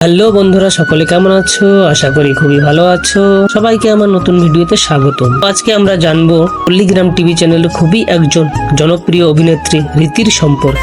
Hello বন্ধুরা, সকলে কেমন আছো? আশা করি খুবই ভালো আছো। সবাইকে আমার নতুন ভিডিওতে স্বাগত আজকে আমরা জানব পল্লিগ্রাম টিভি চ্যানেল খুবই একজন জনপ্রিয় অভিনেত্রী রীতির সম্পর্ক।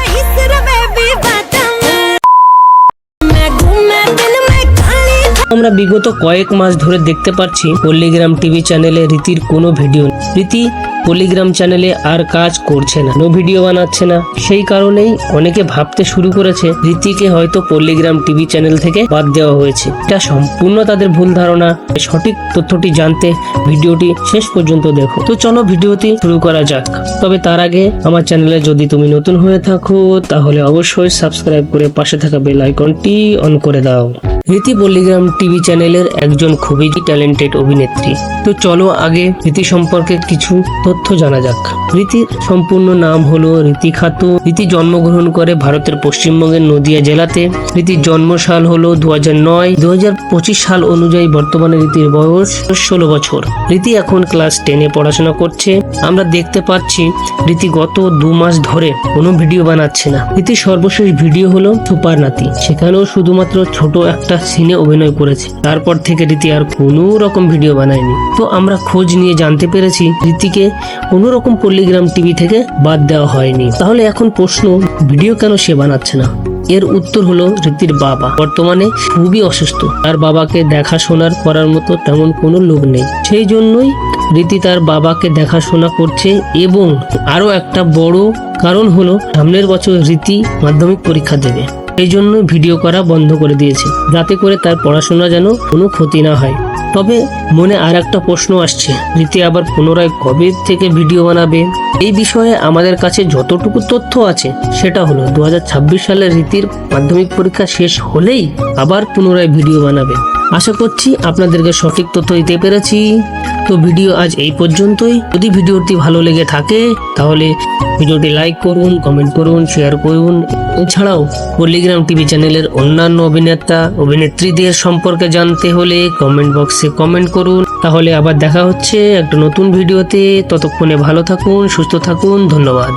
আমরা বিগত কয়েক মাস ধরে দেখতে পাচ্ছি পল্লিগ্রাম টিভি চ্যানেলে রীতির কোনো ভিডিও নেই। নেই। রীতি পল্লিগ্রাম চ্যানেলে আর কাজ করছে না নো ভিডিও বানাচ্ছে না। সেই কারণেই অনেকে ভাবতে শুরু করেছে রীতিকে হয়তো পল্লিগ্রাম টিভি চ্যানেল থেকে বাদ দেওয়া হয়েছে। এটা সম্পূর্ণ তাদের ভুল ধারণা। সঠিক তথ্যটি জানতে ভিডিওটি শেষ পর্যন্ত দেখো। তো চলো ভিডিওটি শুরু করা যাক। তবে তার আগে আমার চ্যানেলে যদি তুমি নতুন হয়ে থাকো, তাহলে অবশ্যই সাবস্ক্রাইব করে পাশে থাকা বেল আইকনটি অন করে দাও। রীতি পল্লিগ্রাম টিভি চ্যানেলের একজন খুবই ট্যালেন্টেড অভিনেত্রী। তো চলো আগে রীতি সম্পর্কে কিছু তথ্য জানা যাক। রীতির সম্পূর্ণ নাম হলো রীতি খাতুন রীতি জন্মগ্রহণ করে ভারতের পশ্চিমবঙ্গের নদিয়া জেলাতে। রীতির জন্মসাল হলো দু হাজার নয়। হাজার পঁচিশ সাল অনুযায়ী বর্তমানে রীতির বয়স ষোলো বছর। রীতি এখন ক্লাস টেনে পড়াশোনা করছে। আমরা দেখতে পাচ্ছি রীতি গত দু মাস ধরে কোনো ভিডিও বানাচ্ছে না। রীতির সর্বশেষ ভিডিও হলো সুপার নাতি। সেখানেও শুধুমাত্র ছোট একটা সিনে অভিনয় করেছে। তারপর থেকে রীতি আর কোনো রকম ভিডিও বানায়নি। তো আমরা খোঁজ নিয়ে জানতে পেরেছি রীতিকে কোনো রকম পল্লিগ্রাম টিভি থেকে বাদ দেওয়া হয়নি। তাহলে এখন প্রশ্ন, ভিডিও কেন সে বানাচ্ছে না? এর উত্তর হলো রীতির বাবা। বর্তমানে খুবই অসুস্থ। তার বাবাকে দেখাশোনার করার মতো তেমন কোনো লোক নেই। সেই জন্যই রীতি তার বাবাকে দেখাশোনা করছে এবং আরও একটা বড় কারণ হলো সামনের বছর রীতি মাধ্যমিক পরীক্ষা দেবে। সেই জন্য ভিডিও করা বন্ধ করে দিয়েছে। যাতে করে তার পড়াশোনা যেন কোনো ক্ষতি না হয়। তবে মনে আর একটা প্রশ্ন আসছে, রীতি আবার পুনরায় কবে থেকে ভিডিও বানাবে? এই বিষয়ে আমাদের কাছে যতটুকু তথ্য আছে, সেটা হলো দু হাজার ছাব্বিশ সালে রীতির মাধ্যমিক পরীক্ষা শেষ হলেই আবার পুনরায় ভিডিও বানাবে। আশা করছি আপনাদেরকে সঠিক তথ্য দিতে পেরেছি। তো ভিডিও আজ এই পর্যন্তই। যদি ভিডিওটি ভালো লেগে থাকে, তাহলে ভিডিওটি লাইক করুন, কমেন্ট করুন, শেয়ার করুন। এছাড়াও পল্লিগ্রাম টিভি চ্যানেলের অন্যান্য অভিনেতা, অভিনেত্রীদের সম্পর্কে জানতে হলে কমেন্ট বক্সে কমেন্ট করুন। তাহলে আবার দেখা হচ্ছে একটা নতুন ভিডিওতে। ততক্ষণে ভালো থাকুন, সুস্থ থাকুন, ধন্যবাদ।